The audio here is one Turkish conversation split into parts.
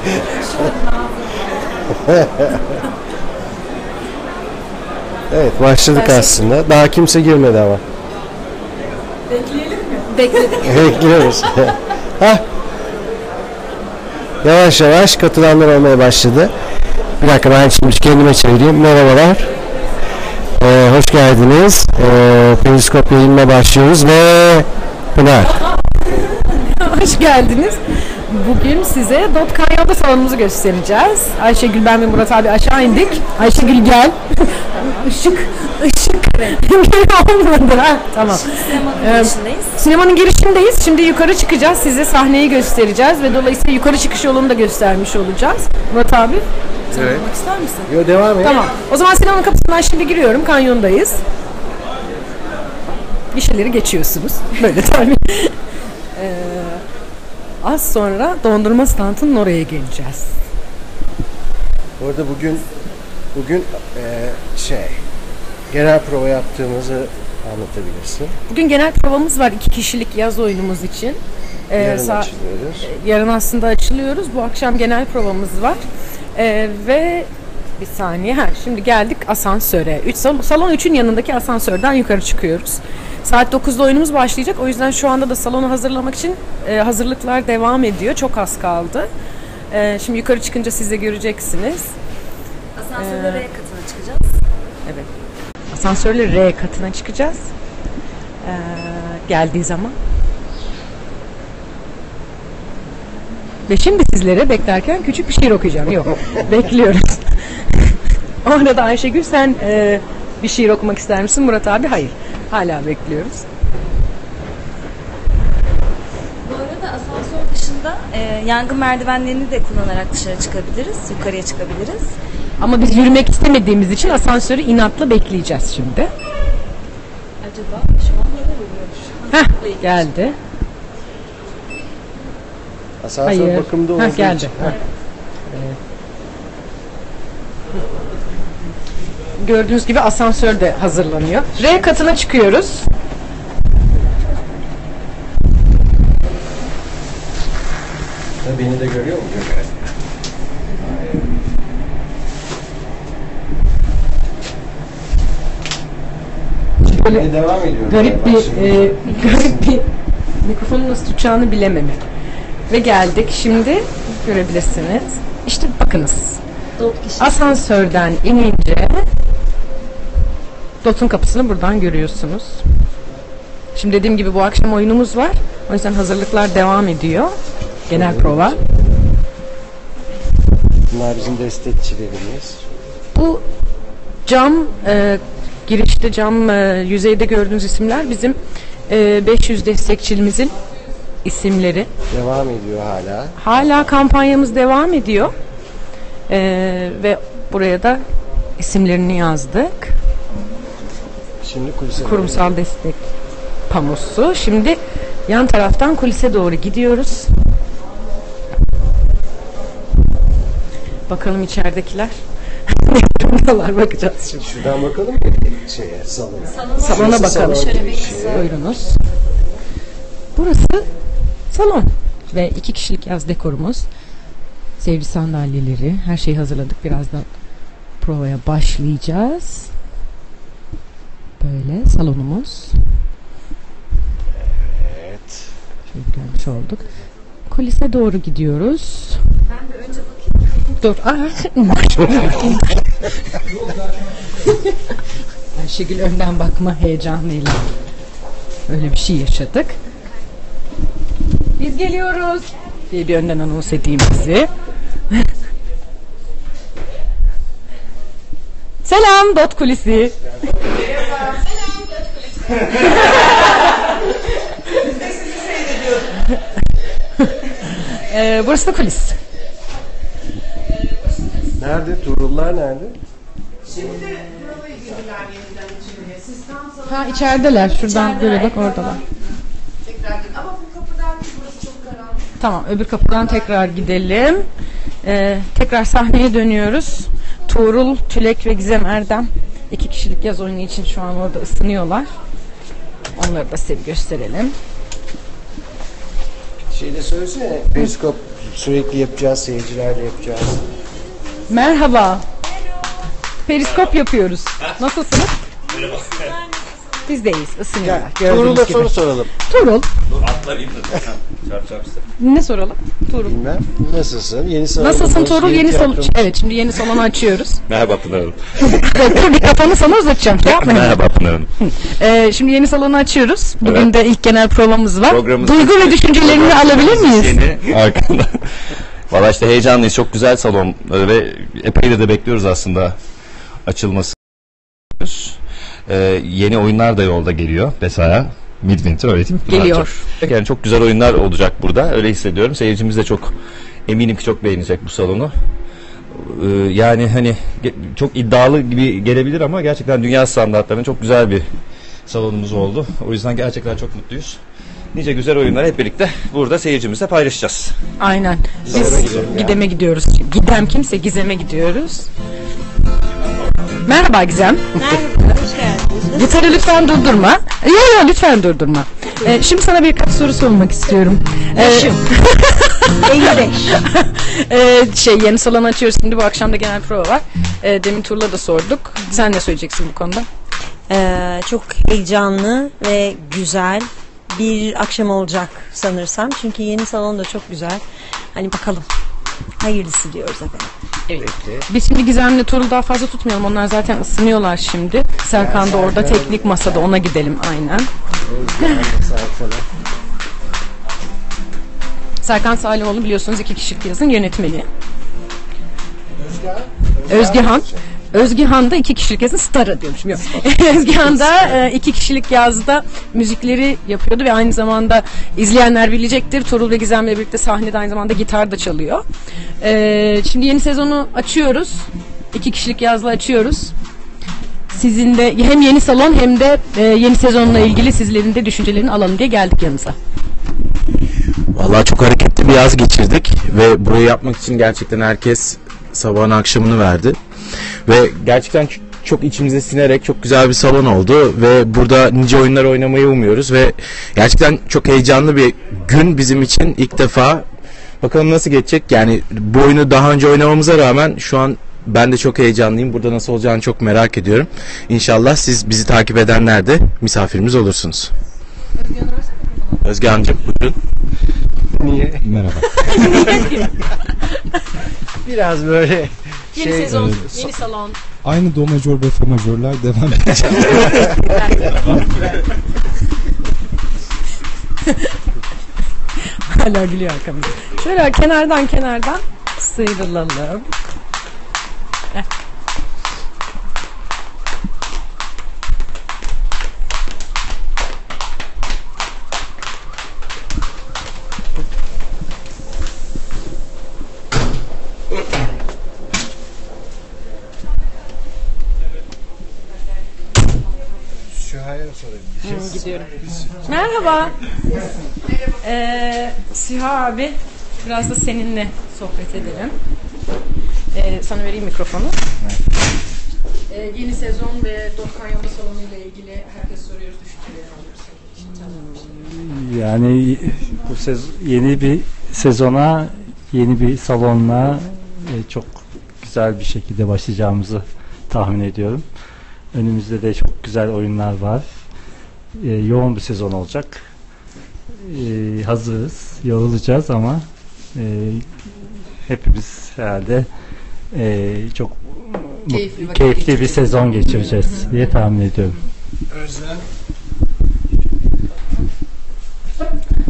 Evet başladık aslında. Daha kimse girmedi ama. Bekledik. Bekliyoruz. Hah. Yavaş yavaş katılanlar olmaya başladı. Bir dakika ben şimdi kendime çevireyim. Merhabalar. Ee, hoş geldiniz. Ee, Periskop yayınına başlıyoruz ve Pınar. Hoş geldiniz. Bugün size Dot Kanyon'da salonumuzu göstereceğiz. Ayşegül, ben ve Murat abi aşağı indik. Ayşegül gel. Işık, ışık. Olmadı ha. Tamam. Sinemanın Ee, içindeyiz. Sinemanın girişindeyiz. Şimdi yukarı çıkacağız. Size sahneyi göstereceğiz ve dolayısıyla yukarı çıkış yolunu da göstermiş olacağız. Murat abi. Sen Evet. yapmak ister misin? Yo devam et. Tamam. O zaman sinemanın kapısından şimdi giriyorum. Kanyondayız. Gişeleri geçiyorsunuz. Böyle tabii. Az sonra dondurma standının oraya geleceğiz. Orada bugün bugün eee, şey genel prova yaptığımızı anlatabilirsin. Bugün genel provamız var iki kişilik yaz oyunumuz için. Ee, Yarın sa- açılıyoruz. yarın aslında açılıyoruz. Bu akşam genel provamız var. Ee, ve bir saniye. Ha, şimdi geldik asansöre. Üç, sal- salon 3'ün yanındaki asansörden yukarı çıkıyoruz. Saat 9'da oyunumuz başlayacak. O yüzden şu anda da salonu hazırlamak için e, hazırlıklar devam ediyor. Çok az kaldı. Ee, şimdi yukarı çıkınca siz de göreceksiniz. Asansörde Ee, R katına çıkacağız. Evet. Asansörle R katına çıkacağız. Ee, geldiği zaman. Ve şimdi sizlere beklerken küçük bir şiir okuyacağım. Yok, bekliyoruz. o arada Ayşegül sen e, bir şiir okumak ister misin? Murat abi hayır. Hala bekliyoruz. Bu arada asansör dışında e, yangın merdivenlerini de kullanarak dışarı çıkabiliriz. Yukarıya çıkabiliriz. Ama biz yürümek istemediğimiz için asansörü inatla bekleyeceğiz şimdi. Acaba şu an neler oluyor? Heh, geldi. Asansör Hayır. bakımda Heh, olduğu geldi. için. Heh. Gördüğünüz gibi asansör de hazırlanıyor. R katına çıkıyoruz. Beni de görüyor mu? Görüyor. Böyle devam garip bir e, garip bir mikrofonu nasıl tutacağını bilememi. Ve geldik şimdi görebilirsiniz. İşte bakınız. Asansörden inince Dot'un kapısını buradan görüyorsunuz. Şimdi dediğim gibi bu akşam oyunumuz var. O yüzden hazırlıklar devam ediyor. Genel prova. Bunlar bizim destekçilerimiz. Bu cam e, girişte cam e, yüzeyde gördüğünüz isimler bizim e, 500 destekçimizin isimleri. Devam ediyor hala. Hala kampanyamız devam ediyor. E, ve buraya da isimlerini yazdık. Şimdi kulise Kurumsal destek pamusu. Şimdi yan taraftan kulise doğru gidiyoruz. Bakalım içeridekiler. ne durumdalar bakacağız şimdi. Şuradan bakalım mı şeye salona? Salona bakalım. Şöyle bir kısa- Buyurunuz. Burası salon ve iki kişilik yaz dekorumuz. Sevgi sandalyeleri, her şeyi hazırladık. Birazdan provaya başlayacağız. Böyle salonumuz. Evet. Şöyle görmüş olduk. Kulise doğru gidiyoruz. Ben de önce bakayım. Dur. Ah. Ayşegül önden bakma heyecanıyla. Öyle bir şey yaşadık. Biz geliyoruz diye bir önden anons edeyim sizi. Selam Dot Kulisi. Ee, burası da kulis. Nerede? Tuğrullar nerede? Ha içerideler. Şuradan böyle bak oradalar. Ama bu kapıdan burası çok karanlık. Tamam öbür kapıdan tekrar gidelim. Ee, tekrar sahneye dönüyoruz. Tuğrul, Tülek ve Gizem Erdem iki kişilik yaz oyunu için şu an orada ısınıyorlar. Onları da size bir gösterelim. Şeyde söylesene. Periskop Sürekli yapacağız, seyircilerle yapacağız. Merhaba. Periskop yapıyoruz. Nasılsınız? Biz deyiz, ısınıyorlar. Tuğrul'a Gördüğünüz gibi. soru soralım. Tuğrul. Ne soralım? Tuğrul. Bilmem. Nasılsın? Yeni salon. Nasılsın Tuğrul? Yeni salon. Evet şimdi yeni salonu açıyoruz. Merhaba Pınar Hanım. Dur mikrofonu sana uzatacağım. Şey yapmayın. Merhaba Pınar Hanım. Ee, şimdi yeni salonu açıyoruz. Bugün Evet. de ilk genel provamız var. Programımız- Duygu ve düşüncelerini alabilir miyiz? Yeni arkada. Valla işte heyecanlıyız. Çok güzel salon ve epey de, de bekliyoruz aslında açılması. Ee, yeni oyunlar da yolda geliyor. Mesela Midwinter öyle değil mi? Pınar'cığım? Geliyor. Yani çok güzel oyunlar olacak burada. Öyle hissediyorum. Seyircimiz de çok eminim ki çok beğenecek bu salonu. Ee, yani hani çok iddialı gibi gelebilir ama gerçekten dünya standartlarının çok güzel bir salonumuz oldu. O yüzden gerçekten çok mutluyuz. Nice güzel oyunlar hep birlikte burada seyircimizle paylaşacağız. Aynen. Biz Gidem'e gidiyoruz. Gidem kimse Gizem'e gidiyoruz. Merhaba Gizem. Merhaba, hoş geldiniz. Gitarı lütfen durdurma. Yok yok lütfen durdurma. Ee, şimdi sana birkaç soru sormak istiyorum. Yaşım. 55. ee, şey yeni salon açıyoruz şimdi bu akşam da genel prova var. Ee, demin Tur'la da sorduk. Sen ne söyleyeceksin bu konuda? Ee, çok heyecanlı ve güzel bir akşam olacak sanırsam. Çünkü yeni salon da çok güzel. Hani bakalım. Hayırlısı diyoruz efendim. Biz şimdi Gizem'le Tur'u daha fazla tutmayalım. Onlar zaten ısınıyorlar şimdi. Serkan da orada teknik masada ona gidelim aynen. Serkan Salihoğlu biliyorsunuz iki kişilik yazın yönetmeni. Özgehan. Özgehan da iki kişilik yazın starı diyormuşum. Yok. Özgehan da e, iki kişilik yazda müzikleri yapıyordu ve aynı zamanda izleyenler bilecektir. Torul ve Gizem'le birlikte sahnede aynı zamanda gitar da çalıyor. E, şimdi yeni sezonu açıyoruz. İki kişilik yazla açıyoruz. Sizin de hem yeni salon hem de e, yeni sezonla ilgili sizlerin de düşüncelerini alalım diye geldik yanınıza. Vallahi çok hareketli bir yaz geçirdik ve burayı yapmak için gerçekten herkes sabahın akşamını verdi. Ve gerçekten çok içimize sinerek çok güzel bir salon oldu ve burada nice oyunlar oynamayı umuyoruz ve gerçekten çok heyecanlı bir gün bizim için ilk defa. Bakalım nasıl geçecek? Yani bu oyunu daha önce oynamamıza rağmen şu an ben de çok heyecanlıyım. Burada nasıl olacağını çok merak ediyorum. İnşallah siz bizi takip edenler de misafirimiz olursunuz. Özge Hanımcığım buyurun. Niye? Merhaba. Biraz böyle Yeni şey... sezon, yeni salon. Aynı do majör ve fa majörler devam edecek. Hala gülüyor arkamda. Şöyle kenardan kenardan sıyrılalım. Heh. Sorayım. Gidiyorum. Merhaba. Ee, Siha abi biraz da seninle sohbet edelim. Ee, sana vereyim mikrofonu. Ee, yeni sezon ve Dorkan Yolda Salonu ile ilgili herkes soruyoruz düşüncelerini alıyoruz. Yani bu sez- yeni bir sezona, yeni bir salonla e, çok güzel bir şekilde başlayacağımızı tahmin ediyorum. Önümüzde de çok güzel oyunlar var. E, yoğun bir sezon olacak. E, hazırız, yorulacağız ama e, hepimiz herhalde e, çok Keyifli keyifli bir sezon geçireceğiz diye tahmin ediyorum. Özlem.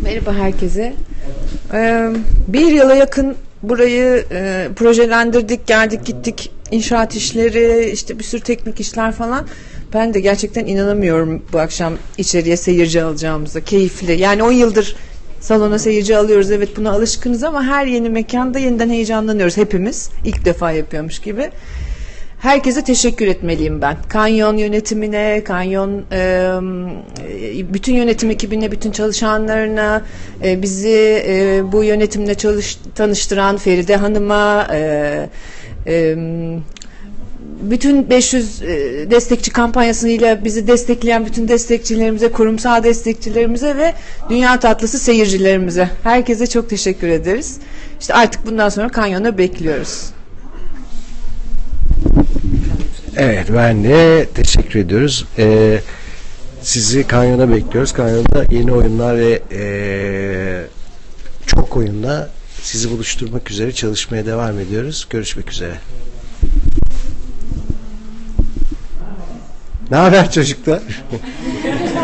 Merhaba herkese. Ee, bir yıla yakın burayı e, projelendirdik, geldik gittik. İnşaat işleri, işte bir sürü teknik işler falan. Ben de gerçekten inanamıyorum bu akşam içeriye seyirci alacağımıza. Keyifli. Yani 10 yıldır salona seyirci alıyoruz. Evet buna alışkınız ama her yeni mekanda yeniden heyecanlanıyoruz hepimiz. İlk defa yapıyormuş gibi. Herkese teşekkür etmeliyim ben. Kanyon yönetimine, Kanyon bütün yönetim ekibine, bütün çalışanlarına, bizi bu yönetimle çalış, tanıştıran Feride Hanım'a, bütün 500 e, destekçi kampanyasıyla bizi destekleyen bütün destekçilerimize, kurumsal destekçilerimize ve Dünya Tatlısı seyircilerimize. Herkese çok teşekkür ederiz. İşte artık bundan sonra kanyonu bekliyoruz. Evet ben de teşekkür ediyoruz. Ee, sizi Kanyon'a bekliyoruz. Kanyon'da yeni oyunlar ve ee, çok oyunla sizi buluşturmak üzere çalışmaya devam ediyoruz. Görüşmek üzere. Ne haber çocuklar?